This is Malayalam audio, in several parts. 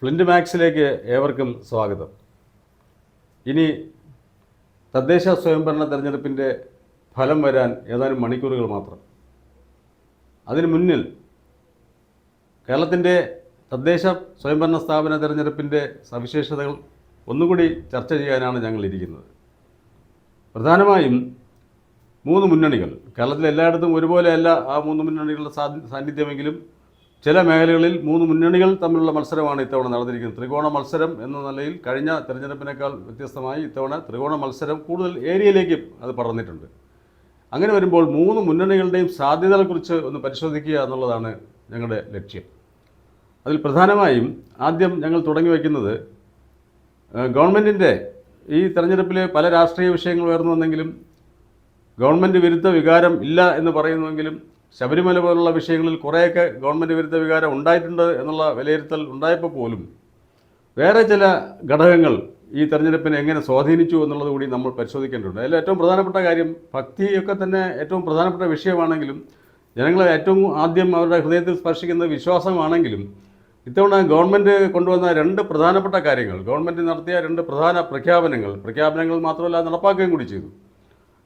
ഫ്ലിന്റ് മാക്സിലേക്ക് ഏവർക്കും സ്വാഗതം. ഇനി തദ്ദേശ സ്വയംഭരണ തെരഞ്ഞെടുപ്പിന്റെ ഫലം വരാൻ ഏതാനും മണിക്കൂറുകൾ മാത്രം. അതിനു മുന്നിൽ കേരളത്തിന്റെ തദ്ദേശ സ്വയംഭരണ സ്ഥാപന തെരഞ്ഞെടുപ്പിന്റെ സവിശേഷതകൾ ഒന്നുകൂടി ചർച്ച ചെയ്യാനാണ് ഞങ്ങൾ ഇരിക്കുന്നത്. പ്രധാനമായും മൂന്ന് മുന്നണികൾ കേരളത്തിൽ എല്ലായിടത്തും ഒരുപോലെയല്ല ആ മൂന്ന് മുന്നണികളുടെ സാന്നിധ്യമെങ്കിലും ചില മേഖലകളിൽ മൂന്ന് മുന്നണികൾ തമ്മിലുള്ള മത്സരമാണ് ഇത്തവണ നടന്നിരിക്കുന്നത്. ത്രികോണ മത്സരം എന്ന നിലയിൽ കഴിഞ്ഞ തെരഞ്ഞെടുപ്പിനേക്കാൾ വ്യത്യസ്തമായി ഇത്തവണ ത്രികോണ മത്സരം കൂടുതൽ ഏരിയയിലേക്ക് അത് പറഞ്ഞിട്ടുണ്ട് അങ്ങനെ വരുമ്പോൾ മൂന്ന് മുന്നണികളുടെയും സാധ്യതകളെക്കുറിച്ച് ഒന്ന് പരിശോധിക്കുക എന്നുള്ളതാണ് ഞങ്ങളുടെ ലക്ഷ്യം. അതിൽ പ്രധാനമായും ആദ്യം ഞങ്ങൾ തുടങ്ങി വയ്ക്കുന്നത് ഗവൺമെന്റിന്റെ ഈ തെരഞ്ഞെടുപ്പിൽ പല രാഷ്ട്രീയ വിഷയങ്ങൾ ഉയർന്നു വന്നെങ്കിലും ഗവൺമെന്റ് വിരുദ്ധ വികാരം ഇല്ല എന്ന് പറയുന്നുവെങ്കിലും ശബരിമല പോലുള്ള വിഷയങ്ങളിൽ കുറേയൊക്കെ ഗവൺമെന്റ് വിരുദ്ധ വികാരം ഉണ്ടായിട്ടുണ്ട് എന്നുള്ള വിലയിരുത്തൽ ഉണ്ടായപ്പോൾ പോലും വേറെ ചില ഘടകങ്ങൾ ഈ തെരഞ്ഞെടുപ്പിനെ എങ്ങനെ സ്വാധീനിച്ചു എന്നുള്ളത് കൂടി നമ്മൾ പരിശോധിക്കേണ്ടതുണ്ട്. അതിൽ ഏറ്റവും പ്രധാനപ്പെട്ട കാര്യം ഭക്തിയൊക്കെ തന്നെ ഏറ്റവും പ്രധാനപ്പെട്ട വിഷയമാണെങ്കിലും ജനങ്ങളെ ഏറ്റവും ആദ്യം അവരുടെ ഹൃദയത്തിൽ സ്പർശിക്കുന്ന വിശ്വാസമാണെങ്കിലും ഇത്തവണ ഗവൺമെന്റ് കൊണ്ടുവന്ന രണ്ട് പ്രധാനപ്പെട്ട കാര്യങ്ങൾ ഗവൺമെന്റ് നടത്തിയ രണ്ട് പ്രധാന പ്രഖ്യാപനങ്ങൾ പ്രഖ്യാപനങ്ങൾ മാത്രമല്ല നടപ്പാക്കുകയും കൂടി ചെയ്തു.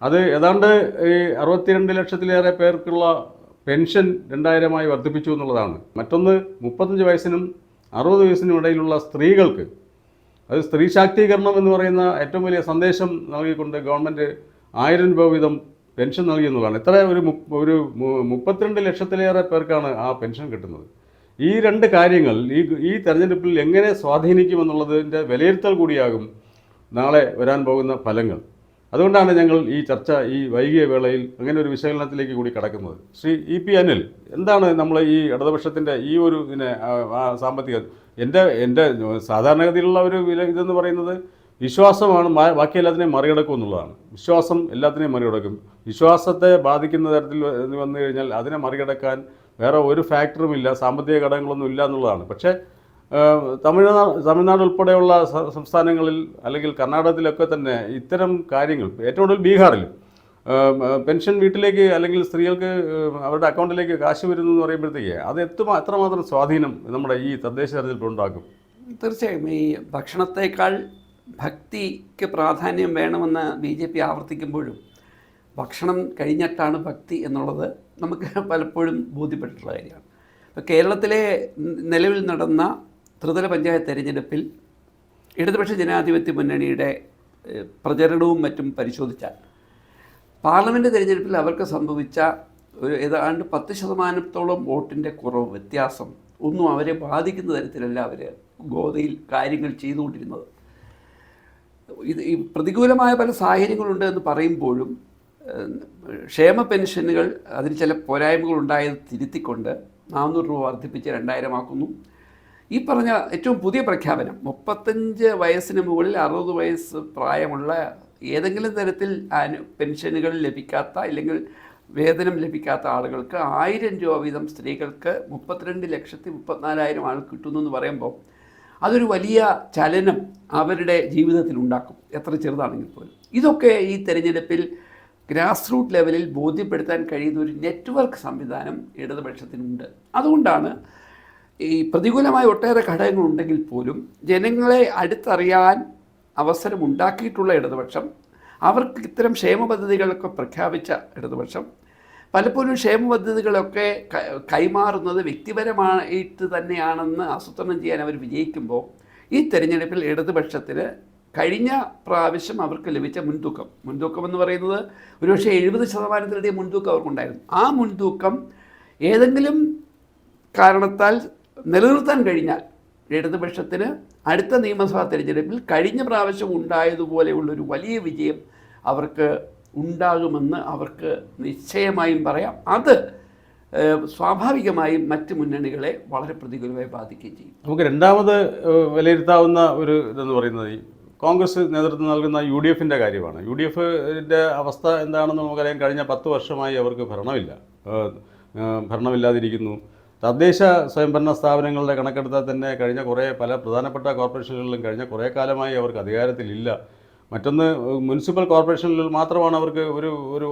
അത് ഏതാണ്ട് ഈ അറുപത്തിരണ്ട് ലക്ഷത്തിലേറെ പേർക്കുള്ള പെൻഷൻ രണ്ടായിരമായി വർദ്ധിപ്പിച്ചു എന്നുള്ളതാണ്. മറ്റൊന്ന് മുപ്പത്തഞ്ച് വയസ്സിനും അറുപത് വയസ്സിനും ഇടയിലുള്ള സ്ത്രീകൾക്ക് അത് സ്ത്രീ ശാക്തീകരണം എന്ന് പറയുന്ന ഏറ്റവും വലിയ സന്ദേശം നൽകിക്കൊണ്ട് ഗവൺമെന്റ് ആയിരം രൂപ വീതം പെൻഷൻ നൽകി എന്നുള്ളതാണ്. എത്ര? ഒരു ഒരു മുപ്പത്തിരണ്ട് ലക്ഷത്തിലേറെ പേർക്കാണ് ആ പെൻഷൻ കിട്ടുന്നത്. ഈ രണ്ട് കാര്യങ്ങൾ ഈ ഈ തെരഞ്ഞെടുപ്പിൽ എങ്ങനെ സ്വാധീനിക്കുമെന്നുള്ളതിന്റെ വിലയിരുത്തൽ കൂടിയാകും നാളെ വരാൻ പോകുന്ന ഫലങ്ങൾ. അതുകൊണ്ടാണ് ഞങ്ങൾ ഈ ചർച്ച ഈ വൈകിയ വേളയിൽ അങ്ങനെ ഒരു വിശകലനത്തിലേക്ക് കൂടി കടക്കുന്നത്. ശ്രീ ഇ പി അനിൽ എന്താണ് നമ്മൾ ഈ ഇടതുപക്ഷത്തിന്റെ ഈ ഒരു ഇതിനെ സാമ്പത്തിക എന്റെ എന്റെ സാധാരണഗതിയിലുള്ള ഒരു വില ഇതെന്ന് പറയുന്നത് വിശ്വാസമാണ് ബാക്കി എല്ലാത്തിനെയും മറികടക്കും എന്നുള്ളതാണ്. വിശ്വാസം എല്ലാത്തിനെയും മറികടക്കും. വിശ്വാസത്തെ ബാധിക്കുന്ന തരത്തിൽ വന്നു കഴിഞ്ഞാൽ അതിനെ മറികടക്കാൻ വേറെ ഒരു ഫാക്ടറും ഇല്ല സാമ്പത്തിക ഘടകങ്ങളൊന്നും ഇല്ല എന്നുള്ളതാണ്. പക്ഷേ തമിഴ്നാട് തമിഴ്നാട് ഉൾപ്പെടെയുള്ള സംസ്ഥാനങ്ങളിൽ അല്ലെങ്കിൽ കർണാടകത്തിലൊക്കെ തന്നെ ഇത്തരം കാര്യങ്ങൾ ഏറ്റവും കൂടുതൽ ബീഹാറിൽ പെൻഷൻ വീട്ടിലേക്ക് അല്ലെങ്കിൽ സ്ത്രീകൾക്ക് അവരുടെ അക്കൗണ്ടിലേക്ക് കാശ് വരുന്നു എന്ന് പറയുമ്പോഴത്തേക്ക് അത് എത്തുമാ എത്രമാത്രം സ്വാധീനം നമ്മുടെ ഈ തദ്ദേശ തെരഞ്ഞെടുപ്പ് ഉണ്ടാക്കും? തീർച്ചയായും. ഈ ഭക്ഷണത്തേക്കാൾ ഭക്തിക്ക് പ്രാധാന്യം വേണമെന്ന് ബി ജെ പി ആവർത്തിക്കുമ്പോഴും ഭക്ഷണം കഴിഞ്ഞിട്ടാണ് ഭക്തി എന്നുള്ളത് നമുക്ക് പലപ്പോഴും ബോധ്യപ്പെട്ടിട്ടുള്ള കാര്യമാണ്. ഇപ്പോൾ കേരളത്തിലെ നിലവിൽ നടന്ന ത്രിതല പഞ്ചായത്ത് തെരഞ്ഞെടുപ്പിൽ ഇടതുപക്ഷ ജനാധിപത്യ മുന്നണിയുടെ പ്രചരണവും മറ്റും പരിശോധിച്ചാൽ പാർലമെന്റ് തിരഞ്ഞെടുപ്പിൽ അവർക്ക് സംഭവിച്ച ഒരു ഏതാണ്ട് പത്ത് ശതമാനത്തോളം വോട്ടിന്റെ കുറവ് വ്യത്യാസം ഒന്നും അവരെ ബാധിക്കുന്ന തരത്തിലല്ല അവർ ഗോതയിൽ കാര്യങ്ങൾ ചെയ്തുകൊണ്ടിരുന്നത്. ഇത് ഈ പ്രതികൂലമായ പല സാഹചര്യങ്ങളുണ്ട് എന്ന് പറയുമ്പോഴും ക്ഷേമ പെൻഷനുകൾ അതിന് ചില പോരായ്മകൾ ഉണ്ടായത് തിരുത്തിക്കൊണ്ട് നാനൂറ് രൂപ വർദ്ധിപ്പിച്ച് രണ്ടായിരമാക്കുന്നു. ഈ പറഞ്ഞ ഏറ്റവും പുതിയ പ്രഖ്യാപനം മുപ്പത്തഞ്ച് വയസ്സിന് മുകളിൽ അറുപത് വയസ്സ് പ്രായമുള്ള ഏതെങ്കിലും തരത്തിൽ പെൻഷനുകൾ ലഭിക്കാത്ത അല്ലെങ്കിൽ വേതനം ലഭിക്കാത്ത ആളുകൾക്ക് ആയിരം രൂപ വീതം സ്ത്രീകൾക്ക് മുപ്പത്തിരണ്ട് ലക്ഷത്തി മുപ്പത്തിനാലായിരം ആൾ കിട്ടുന്നു എന്ന് പറയുമ്പോൾ അതൊരു വലിയ ചലനം അവരുടെ ജീവിതത്തിൽ ഉണ്ടാക്കും. എത്ര ചെറുതാണെങ്കിൽ പോലും. ഇതൊക്കെ ഈ തെരഞ്ഞെടുപ്പിൽ ഗ്രാസ് റൂട്ട് ലെവലിൽ ബോധ്യപ്പെടുത്താൻ കഴിയുന്ന ഒരു നെറ്റ്വർക്ക് സംവിധാനം ഇടതുപക്ഷത്തിനുണ്ട്. അതുകൊണ്ടാണ് ഈ പ്രതികൂലമായ ഒട്ടേറെ ഘടകങ്ങളുണ്ടെങ്കിൽ പോലും ജനങ്ങളെ അടുത്തറിയാൻ അവസരം ഉണ്ടാക്കിയിട്ടുള്ള ഇടതുപക്ഷം അവർക്ക് ഇത്തരം ക്ഷേമ പദ്ധതികളൊക്കെ പ്രഖ്യാപിച്ച ഇടതുപക്ഷം പലപ്പോഴും ക്ഷേമ പദ്ധതികളൊക്കെ കൈമാറുന്നത് വ്യക്തിപരമായിട്ട് തന്നെയാണെന്ന് ആസൂത്രണം ചെയ്യാൻ അവർ വിജയിക്കുമ്പോൾ ഈ തെരഞ്ഞെടുപ്പിൽ ഇടതുപക്ഷത്തിന് കഴിഞ്ഞ പ്രാവശ്യം അവർക്ക് ലഭിച്ച മുൻതൂക്കം മുൻതൂക്കം എന്ന് പറയുന്നത് ഒരുപക്ഷെ എഴുപത് ശതമാനത്തിലധികം മുൻതൂക്കം അവർക്കുണ്ടായിരുന്നു. ആ മുൻതൂക്കം ഏതെങ്കിലും കാരണത്താൽ നിലനിർത്താൻ കഴിഞ്ഞാൽ ഇടതുപക്ഷത്തിന് അടുത്ത നിയമസഭാ തെരഞ്ഞെടുപ്പിൽ കഴിഞ്ഞ പ്രാവശ്യം ഉണ്ടായതുപോലെയുള്ളൊരു വലിയ വിജയം അവർക്ക് ഉണ്ടാകുമെന്ന് അവർക്ക് നിശ്ചയമായും പറയാം. അത് സ്വാഭാവികമായും മറ്റ് മുന്നണികളെ വളരെ പ്രതികൂലമായി ബാധിക്കുകയും ചെയ്യും. നമുക്ക് രണ്ടാമത് വിലയിരുത്താവുന്ന ഒരു ഇതെന്ന് പറയുന്നത് കോൺഗ്രസ് നേതൃത്വം നൽകുന്ന യു ഡി എഫിന്റെ കാര്യമാണ്. യു ഡി എഫിന്റെ അവസ്ഥ എന്താണെന്ന് നമുക്കറിയാം. കഴിഞ്ഞ പത്ത് വർഷമായി അവർക്ക് ഭരണമില്ല. ഭരണമില്ലാതിരിക്കുന്നു. തദ്ദേശ സ്വയംഭരണ സ്ഥാപനങ്ങളുടെ കണക്കെടുത്താൽ തന്നെ കഴിഞ്ഞ കുറേ പല പ്രധാനപ്പെട്ട കോർപ്പറേഷനുകളിലും കഴിഞ്ഞ കുറേ കാലമായി അവർക്ക് അധികാരത്തിലില്ല. മറ്റൊന്ന് മുനിസിപ്പൽ കോർപ്പറേഷനിൽ മാത്രമാണ് അവർക്ക് ഒരു ഒരു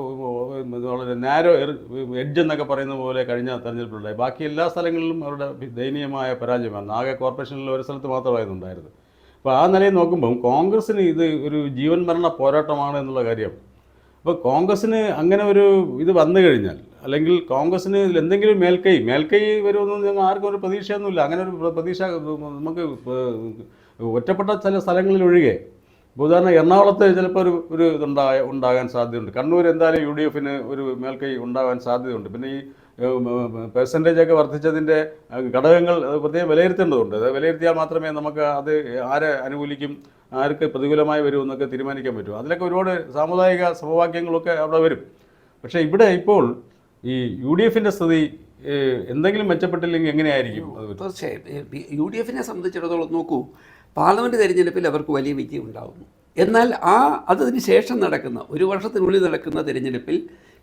വളരെ നാരോ എഡ്ജ് എന്നൊക്കെ പറയുന്ന പോലെ കഴിഞ്ഞ തെരഞ്ഞെടുപ്പിലുണ്ടായി. ബാക്കി എല്ലാ സ്ഥലങ്ങളിലും അവരുടെ ദയനീയമായ പരാജയമാണ് ആകെ കോർപ്പറേഷനിൽ ഒരു സ്ഥലത്ത് മാത്രമായിരുന്നു ഉണ്ടായിരുന്നത്. അപ്പോൾ ആ നിലയിൽ നോക്കുമ്പം കോൺഗ്രസ്സിന് ഇത് ഒരു ജീവൻ മരണ പോരാട്ടമാണ് എന്നുള്ള കാര്യം. അപ്പോൾ കോൺഗ്രസ്സിന് അങ്ങനെ ഒരു ഇത് വന്നു കഴിഞ്ഞാൽ അല്ലെങ്കിൽ കോൺഗ്രസിന് എന്തെങ്കിലും മേൽക്കൈ മേൽക്കൈ വരുമെന്ന് ഞങ്ങൾ ആർക്കും ഒരു പ്രതീക്ഷയൊന്നുമില്ല. അങ്ങനെ ഒരു പ്ര- പ്രതീക്ഷ നമുക്ക് ഒറ്റപ്പെട്ട ചില സ്ഥലങ്ങളിലൊഴികെ ഉദാഹരണം എറണാകുളത്ത് ചിലപ്പോൾ ഒരു ഒരു ഇതുണ്ടായ ഉണ്ടാകാൻ സാധ്യതയുണ്ട്. കണ്ണൂർ എന്തായാലും യു ഡി എഫിന് ഒരു മേൽക്കൈ ഉണ്ടാകാൻ സാധ്യതയുണ്ട്. പിന്നെ ഈ പെർസെന്റേജ് ഒക്കെ വർദ്ധിച്ചതിന്റെ ഘടകങ്ങൾ പ്രത്യേകം വിലയിരുത്തേണ്ടതുണ്ട്. അത് വിലയിരുത്തിയാൽ മാത്രമേ നമുക്ക് അത് ആരെ അനുകൂലിക്കും ആർക്ക് പ്രതികൂലമായി വരും എന്നൊക്കെ തീരുമാനിക്കാൻ പറ്റൂ. അതിലൊക്കെ ഒരുപാട് സാമുദായിക സമവാക്യങ്ങളൊക്കെ അവിടെ വരും. പക്ഷേ ഇവിടെ ഇപ്പോൾ ഈ യു ഡി എഫിന്റെ സ്ഥിതി എന്തെങ്കിലും മെച്ചപ്പെട്ടില്ലെങ്കിൽ എങ്ങനെയായിരിക്കും അത് തീർച്ചയായും യു ഡി എഫിനെ സംബന്ധിച്ചിടത്തോളം നോക്കൂ പാർലമെന്റ് തെരഞ്ഞെടുപ്പിൽ അവർക്ക് വലിയ വിജയം ഉണ്ടാകുന്നു എന്നാൽ ആ അതിന് ശേഷം നടക്കുന്ന ഒരു വർഷത്തിനുള്ളിൽ നടക്കുന്ന തിരഞ്ഞെടുപ്പിൽ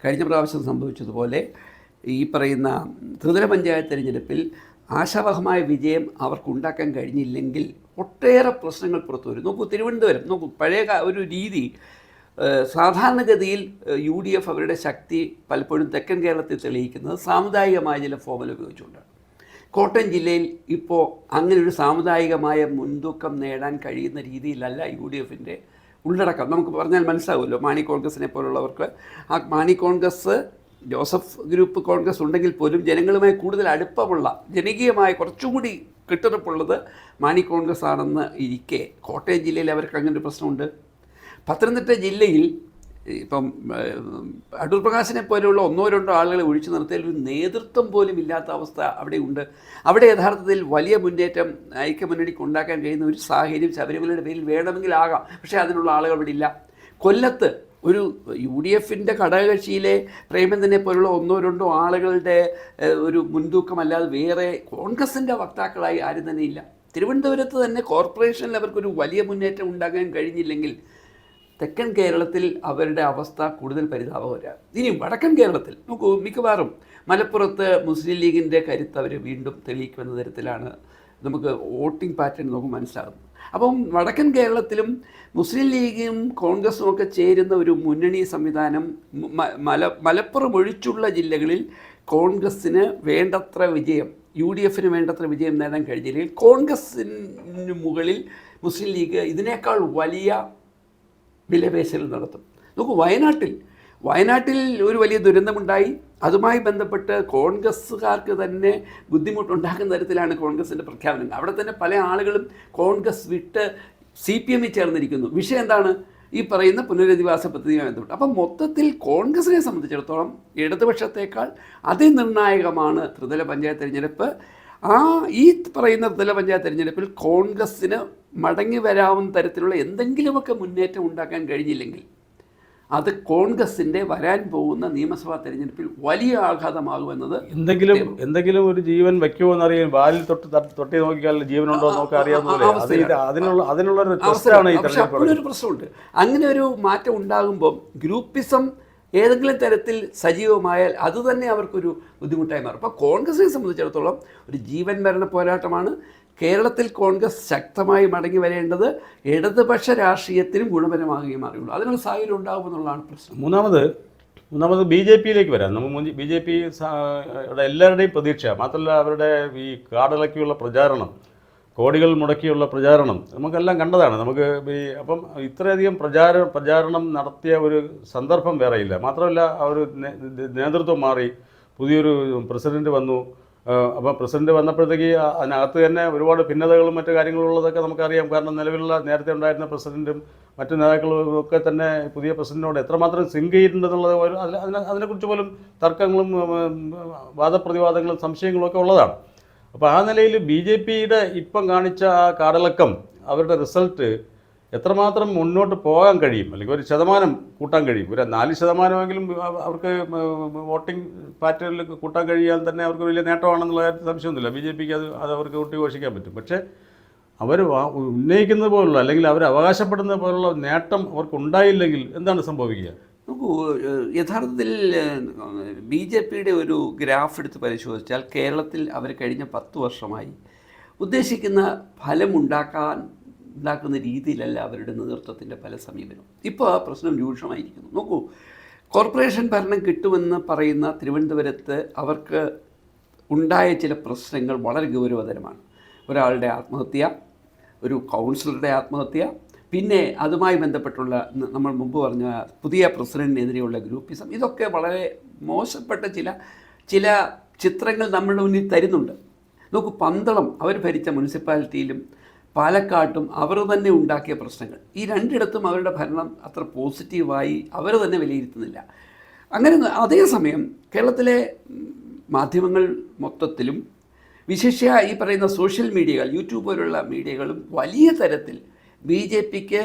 കഴിഞ്ഞ പ്രാവശ്യം സംഭവിച്ചതുപോലെ ഈ പറയുന്ന ത്രിതല പഞ്ചായത്ത് തിരഞ്ഞെടുപ്പിൽ ആശാവഹമായ വിജയം അവർക്ക് ഉണ്ടാക്കാൻ കഴിഞ്ഞില്ലെങ്കിൽ ഒട്ടേറെ പ്രശ്നങ്ങൾ പുറത്തു വരും. നോക്കൂ തിരുവനന്തപുരം നോക്കൂ പഴയ ഒരു രീതി സാധാരണഗതിയിൽ യു ഡി എഫ് അവരുടെ ശക്തി പലപ്പോഴും തെക്കൻ കേരളത്തിൽ തെളിയിക്കുന്നത് സാമുദായികമായ ചില ഫോമുല ഉപയോഗിച്ചുകൊണ്ടാണ് കോട്ടയം ജില്ലയിൽ ഇപ്പോൾ അങ്ങനെ ഒരു സാമുദായികമായ മുൻതൂക്കം നേടാൻ കഴിയുന്ന രീതിയിലല്ല യു ഡി എഫിന്റെ ഉള്ളടക്കം. നമുക്ക് പറഞ്ഞാൽ മനസ്സിലാവുമല്ലോ മാണി കോൺഗ്രസിനെ പോലുള്ളവർക്ക്. ആ Mani Congress Joseph group Congress ഉണ്ടെങ്കിൽ പോലും ജനങ്ങളുമായി കൂടുതൽ അടുപ്പമുള്ള ജനകീയമായ കുറച്ചും കൂടി കെട്ടുറപ്പുള്ളത് മാണി കോൺഗ്രസ് ആണെന്ന് ഇരിക്കെ. കോട്ടയം ജില്ലയിൽ അവർക്ക് അങ്ങനെ ഒരു പ്രശ്നമുണ്ട്? പത്തനംതിട്ട ജില്ലയിൽ ഇപ്പം അടൂർ പ്രകാശിനെ പോലെയുള്ള ഒന്നോ രണ്ടോ ആളുകളെ ഒഴിച്ചു നിർത്തിയാൽ ഒരു നേതൃത്വം പോലും ഇല്ലാത്ത അവസ്ഥ അവിടെയുണ്ട് അവിടെ യഥാർത്ഥത്തിൽ വലിയ മുന്നേറ്റം ഐക്യമുന്നണിക്ക് ഉണ്ടാക്കാൻ കഴിയുന്ന ഒരു സാഹചര്യം ശബരിമലയുടെ പേരിൽ വേണമെങ്കിൽ ആകാം. പക്ഷേ അതിനുള്ള ആളുകൾ ഇവിടെ ഇല്ല. കൊല്ലത്ത് ഒരു യു ഡി എഫിന്റെ ഘടകകക്ഷിയിലെ പ്രേമചന്ദ്രനെ പോലുള്ള ഒന്നോ രണ്ടോ ആളുകളുടെ ഒരു മുൻതൂക്കമല്ലാതെ വേറെ കോൺഗ്രസിന്റെ വക്താക്കളായി ആരും തന്നെ ഇല്ല. തിരുവനന്തപുരത്ത് തന്നെ കോർപ്പറേഷനിൽ അവർക്കൊരു വലിയ മുന്നേറ്റം ഉണ്ടാകാൻ കഴിഞ്ഞില്ലെങ്കിൽ തെക്കൻ കേരളത്തിൽ അവരുടെ അവസ്ഥ കൂടുതൽ പരിതാപകരമാണ്. ഇനി വടക്കൻ കേരളത്തിൽ നോക്കൂ മിക്കവാറും മലപ്പുറത്ത് മുസ്ലിം ലീഗിന്റെ കരുത്ത് അവർ വീണ്ടും തെളിയിക്കുന്ന തരത്തിലാണ് നമുക്ക് വോട്ടിംഗ് പാറ്റേൺ നമുക്ക് മനസ്സിലാകുന്നത്. അപ്പം വടക്കൻ കേരളത്തിലും മുസ്ലിം ലീഗും കോൺഗ്രസും ഒക്കെ ചേരുന്ന ഒരു മുന്നണി സംവിധാനം മല മലപ്പുറം ഒഴിച്ചുള്ള ജില്ലകളിൽ കോൺഗ്രസ്സിന് വേണ്ടത്ര വിജയം യു ഡി എഫിന് വേണ്ടത്ര വിജയം നേടാൻ കഴിഞ്ഞില്ലെങ്കിൽ കോൺഗ്രസ്സിന് മുകളിൽ മുസ്ലിം ലീഗ് ഇതിനേക്കാൾ വലിയ വിലപേശൽ നടത്തും. നോക്കൂ വയനാട്ടിൽ വയനാട്ടിൽ ഒരു വലിയ ദുരന്തമുണ്ടായി. അതുമായി ബന്ധപ്പെട്ട് കോൺഗ്രസ്സുകാർക്ക് തന്നെ ബുദ്ധിമുട്ടുണ്ടാക്കുന്ന തരത്തിലാണ് കോൺഗ്രസിന്റെ പ്രഖ്യാപനം അവിടെ തന്നെ പല ആളുകളും കോൺഗ്രസ് വിട്ട് സി പി എമ്മിൽ ചേർന്നിരിക്കുന്നു. വിഷയം എന്താണ്? ഈ പറയുന്ന പുനരധിവാസ പദ്ധതിയുമായി ബന്ധപ്പെട്ട്. അപ്പം മൊത്തത്തിൽ കോൺഗ്രസിനെ സംബന്ധിച്ചിടത്തോളം ഇടതുപക്ഷത്തേക്കാൾ അതിനിർണായകമാണ് ത്രിതല പഞ്ചായത്ത് തിരഞ്ഞെടുപ്പ്. ആ ഈ പറയുന്ന ത്രിതല പഞ്ചായത്ത് തിരഞ്ഞെടുപ്പിൽ കോൺഗ്രസ്സിന് മടങ്ങി വരാവുന്ന തരത്തിലുള്ള എന്തെങ്കിലുമൊക്കെ മുന്നേറ്റം ഉണ്ടാക്കാൻ കഴിഞ്ഞില്ലെങ്കിൽ അത് കോൺഗ്രസിന്റെ വരാൻ പോകുന്ന നിയമസഭാ തെരഞ്ഞെടുപ്പിൽ വലിയ ആഘാതമാകുമെന്നത് എന്തെങ്കിലും എന്തെങ്കിലും ഒരു ജീവൻ വെക്കുമോ എന്നറിയാൻ വാലിൽ തൊട്ട് തൊട്ടി നോക്കിയാൽ ജീവനുണ്ടോ നോക്കാൻ അറിയാവുന്ന അതിനുള്ള അതിനുള്ള ഒരു പ്രശ്നമുണ്ട്. അങ്ങനെ ഒരു മാറ്റം ഉണ്ടാകുമ്പോൾ ഗ്രൂപ്പിസം ഏതെങ്കിലും തരത്തിൽ സജീവമായാൽ അതുതന്നെ അവർക്കൊരു ബുദ്ധിമുട്ടായി മാറും. അപ്പോൾ കോൺഗ്രസിനെ സംബന്ധിച്ചിടത്തോളം ഒരു ജീവൻ മരണ പോരാട്ടമാണ്. കേരളത്തിൽ കോൺഗ്രസ് ശക്തമായി മടങ്ങി വരേണ്ടത് ഇടതുപക്ഷ രാഷ്ട്രീയത്തിനും ഗുണപരമാകുകയും അറിയുള്ളൂ. അതിനുള്ള സാഹചര്യം ഉണ്ടാകുമെന്നുള്ളതാണ് പ്രശ്നം. മൂന്നാമത് മൂന്നാമത് ബി ജെ പിയിലേക്ക് വരാം. നമ്മൾ ബി ജെ പി എല്ലാവരുടെയും പ്രതീക്ഷ മാത്രമല്ല അവരുടെ ഈ കാടിളക്കിയുള്ള പ്രചാരണം കോടികൾ മുടക്കിയുള്ള പ്രചാരണം നമുക്കെല്ലാം കണ്ടതാണ്. നമുക്ക് ഈ അപ്പം ഇത്രയധികം പ്രചാര പ്രചാരണം നടത്തിയ ഒരു സന്ദർഭം വേറെയില്ല. മാത്രമല്ല ഒരു നേതൃത്വം മാറി പുതിയൊരു പ്രസിഡന്റ് വന്നു. അപ്പോൾ പ്രസിഡന്റ് വന്നപ്പോഴത്തേക്ക് അതിനകത്ത് തന്നെ ഒരുപാട് ഭിന്നതകളും മറ്റു കാര്യങ്ങളും ഉള്ളതൊക്കെ നമുക്കറിയാം. കാരണം നിലവിലുള്ള നേരത്തെ ഉണ്ടായിരുന്ന പ്രസിഡന്റും മറ്റു നേതാക്കളും ഒക്കെ തന്നെ പുതിയ പ്രസിഡന്റിനോട് എത്രമാത്രം സിങ്ക് ചെയ്തിട്ടുണ്ടെന്നുള്ളത് അതിന് അതിനെ അതിനെക്കുറിച്ച് പോലും തർക്കങ്ങളും വാദപ്രതിവാദങ്ങളും സംശയങ്ങളും ഒക്കെ ഉള്ളതാണ്. അപ്പോൾ ആ നിലയിൽ ബി ജെ പിയുടെ ഇപ്പം കാണിച്ച ആ കാടലക്കം അവരുടെ റിസൾട്ട് എത്രമാത്രം മുന്നോട്ട് പോകാൻ കഴിയും? അല്ലെങ്കിൽ ഒരു ശതമാനം കൂട്ടാൻ കഴിയും? ഒരു നാല് ശതമാനമെങ്കിലും അവർക്ക് വോട്ടിംഗ് പാറ്റേണിൽ കൂട്ടാൻ കഴിയാൻ തന്നെ അവർക്ക് വലിയ നേട്ടമാണെന്നുള്ള കാര്യത്തിൽ സംശയമൊന്നുമില്ല. ബി ജെ പിക്ക് അത് അത് അവർക്ക് കൂട്ടി ഘോഷിക്കാൻ പറ്റും. പക്ഷേ അവർ ഉന്നയിക്കുന്നത് പോലുള്ള അല്ലെങ്കിൽ അവർ അവകാശപ്പെടുന്ന പോലുള്ള നേട്ടം അവർക്ക് ഉണ്ടായില്ലെങ്കിൽ എന്താണ് സംഭവിക്കുക? നോക്കൂ യഥാർത്ഥത്തിൽ ബി ജെ പിയുടെ ഒരു ഗ്രാഫ് എടുത്ത് പരിശോധിച്ചാൽ കേരളത്തിൽ അവർ കഴിഞ്ഞ പത്ത് വർഷമായി ഉദ്ദേശിക്കുന്ന ഫലമുണ്ടാക്കാൻ ഉണ്ടാക്കുന്ന രീതിയിലല്ല അവരുടെ നേതൃത്വത്തിന്റെ പല സമീപനം. ഇപ്പോൾ ആ പ്രശ്നം രൂക്ഷമായിരിക്കുന്നു. നോക്കൂ കോർപ്പറേഷൻ ഭരണം കിട്ടുമെന്ന് പറയുന്ന തിരുവനന്തപുരത്ത് അവർക്ക് ഉണ്ടായ ചില പ്രശ്നങ്ങൾ വളരെ ഗൗരവതരമാണ്. ഒരാളുടെ ആത്മഹത്യ ഒരു കൗൺസിലറുടെ ആത്മഹത്യ പിന്നെ അതുമായി ബന്ധപ്പെട്ടുള്ള നമ്മൾ മുമ്പ് പറഞ്ഞ പുതിയ പ്രസിഡന്റിനെതിരെയുള്ള ഗ്രൂപ്പിസം. ഇതൊക്കെ വളരെ മോശപ്പെട്ട ചില ചില ചിത്രങ്ങൾ നമ്മളുടെ മുന്നിൽ തരുന്നുണ്ട്. നോക്കൂ പന്തളം അവർ ഭരിച്ച മുനിസിപ്പാലിറ്റിയിലും പാലക്കാട്ടും അവർ തന്നെ ഉണ്ടാക്കിയ പ്രശ്നങ്ങൾ. ഈ രണ്ടിടത്തും അവരുടെ ഭരണം അത്ര പോസിറ്റീവായി അവർ തന്നെ വിലയിരുത്തുന്നില്ല. അങ്ങനെ അതേസമയം കേരളത്തിലെ മാധ്യമങ്ങൾ മൊത്തത്തിലും വിശേഷ ഈ പറയുന്ന സോഷ്യൽ മീഡിയകൾ യൂട്യൂബ് പോലുള്ള മീഡിയകളും വലിയ തരത്തിൽ ബി ജെ പിക്ക്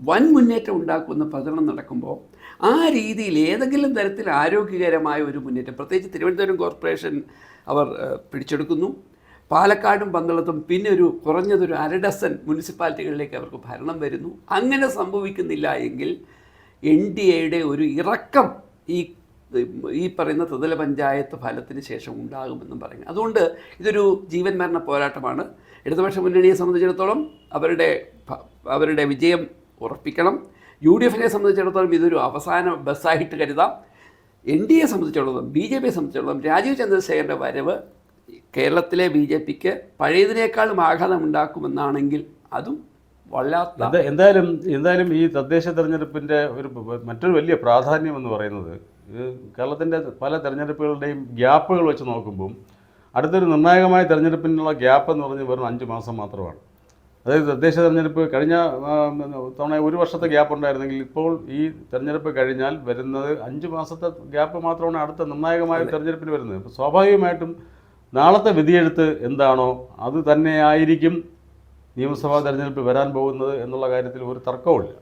വൻ മുന്നേറ്റം ഉണ്ടാക്കുന്ന പ്രചരണം നടക്കുമ്പോൾ ആ രീതിയിൽ ഏതെങ്കിലും തരത്തിൽ ആരോഗ്യകരമായ ഒരു മുന്നേറ്റം പ്രത്യേകിച്ച് തിരുവനന്തപുരം കോർപ്പറേഷൻ അവർ പിടിച്ചെടുക്കുന്നു. പാലക്കാടും പന്തളത്തും പിന്നെ ഒരു കുറഞ്ഞതൊരു അര ഡസൻ മുനിസിപ്പാലിറ്റികളിലേക്ക് അവർക്ക് ഭരണം വരുന്നു. അങ്ങനെ സംഭവിക്കുന്നില്ല എങ്കിൽ എൻ ഡി എയുടെ ഒരു ഇറക്കം ഈ ഈ പറയുന്ന ത്രിതല പഞ്ചായത്ത് ഫലത്തിന് ശേഷം ഉണ്ടാകുമെന്നും പറയുന്നു. അതുകൊണ്ട് ഇതൊരു ജീവൻ മരണ പോരാട്ടമാണ്. ഇടതുപക്ഷ മുന്നണിയെ സംബന്ധിച്ചിടത്തോളം അവരുടെ അവരുടെ വിജയം ഉറപ്പിക്കണം. യു ഡി എഫിനെ സംബന്ധിച്ചിടത്തോളം ഇതൊരു അവസാന ബസ്സായിട്ട് കരുതാം. എൻ ഡി എ സംബന്ധിച്ചിടത്തോളം ബി ജെ പിയെ സംബന്ധിച്ചിടത്തോളം രാജീവ് ചന്ദ്രശേഖരന്റെ വരവ് കേരളത്തിലെ ബി ജെ പിക്ക് പഴയതിനേക്കാളും ആഘാതം ഉണ്ടാക്കുമെന്നാണെങ്കിൽ അതും വല്ലാത്ത എന്താ എന്തായാലും എന്തായാലും ഈ തദ്ദേശ തെരഞ്ഞെടുപ്പിന്റെ ഒരു മറ്റൊരു വലിയ പ്രാധാന്യം എന്ന് പറയുന്നത് കേരളത്തിന്റെ പല തെരഞ്ഞെടുപ്പുകളുടെയും ഗ്യാപ്പുകൾ വെച്ച് നോക്കുമ്പം അടുത്തൊരു നിർണായകമായ തെരഞ്ഞെടുപ്പിനുള്ള ഗ്യാപ്പ് എന്ന് പറഞ്ഞ് വെറും അഞ്ച് മാസം മാത്രമാണ്. അതായത് തദ്ദേശ തെരഞ്ഞെടുപ്പ് കഴിഞ്ഞ തവണ ഒരു വർഷത്തെ ഗ്യാപ്പ് ഉണ്ടായിരുന്നെങ്കിൽ ഇപ്പോൾ ഈ തെരഞ്ഞെടുപ്പ് കഴിഞ്ഞാൽ വരുന്നത് അഞ്ച് മാസത്തെ ഗ്യാപ്പ് മാത്രമാണ് അടുത്ത നിർണായകമായ തെരഞ്ഞെടുപ്പിന് വരുന്നത്. സ്വാഭാവികമായിട്ടും നാളത്തെ വിധിയെഴുത്ത് എന്താണോ അത് തന്നെയായിരിക്കും നിയമസഭാ തെരഞ്ഞെടുപ്പ് വരാൻ പോകുന്നത് എന്നുള്ള കാര്യത്തിൽ ഒരു തർക്കവുമില്ല.